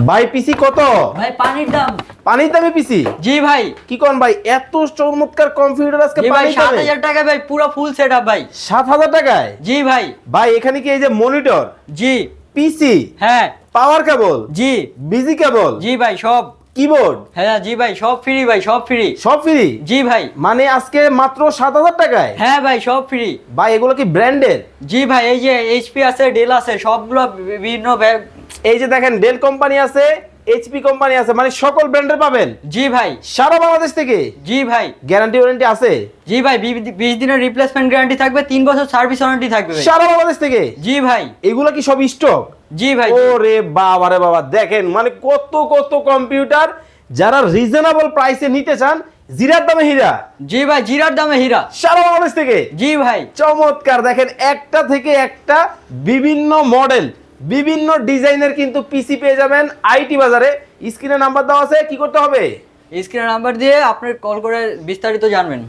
ভাই পিসি কত? ভাই পানির দাম। পানির দামে পিসি জি ভাই। কি কোন ভাই এত চমৎকার কম্পিউটার আজকে ভাই পানির সাত দামে হাজার টাকা ভাই পুরো ফুল সেট আপ ভাই। সাত হাজার টাকায়? জি ভাই। ভাই এখানে কি এই যে মনিটর জি। পিসি হ্যাঁ। পাওয়ার কেবল জি। বিজি কেবল জি ভাই সব। কিবোর্ড হ্যাঁ জি ভাই সব ফ্রি ভাই সব ফ্রি সব ফ্রি জি ভাই। মানে আজকে মাত্র সাত হাজার টাকায়? হ্যাঁ ভাই সব ফ্রি ভাই এগুলো কি ব্র্যান্ডের জি ভাই এই যে এইচপি আছে ডেল আছে সবগুলো বিভিন্ন এই যে দেখেন ডেল কোম্পানি আছে এইচপি কোম্পানি আছে মানে সকল ব্র্যান্ডের পাবেন। জি ভাই। সারা বাংলাদেশ থেকে? জি ভাই। গ্যারান্টি ওয়ারেন্টি আছে? জি ভাই বি- বিশ দিনের রিপ্লেসমেন্ট গ্যারান্টি থাকবে তিন বছর সার্ভিস ওয়ারেন্টি থাকবে। সারা বাংলাদেশ থেকে? জি ভাই। এগুলো কি সব স্টক জি ভাই ওরে বাবা রে বাবা দেখেন মানে কত কত কম্পিউটার যারা রিজনেবল প্রাইসে নিতে চান জিরার দামে হীরা। জি ভাই জিরার দামে হীরা। সারা বাংলাদেশ থেকে? জি ভাই। চমৎকার দেখেন একটা থেকে একটা বিভিন্ন মডেল বিভিন্ন ডিজাইনের কিন্তু পিসি পেয়ে যাবেন আইটি বাজারে। স্ক্রিনে নাম্বার দেওয়া আছে, কি করতে হবে? স্ক্রিনে নাম্বার দিয়ে আপনি কল করে বিস্তারিত জানবেন।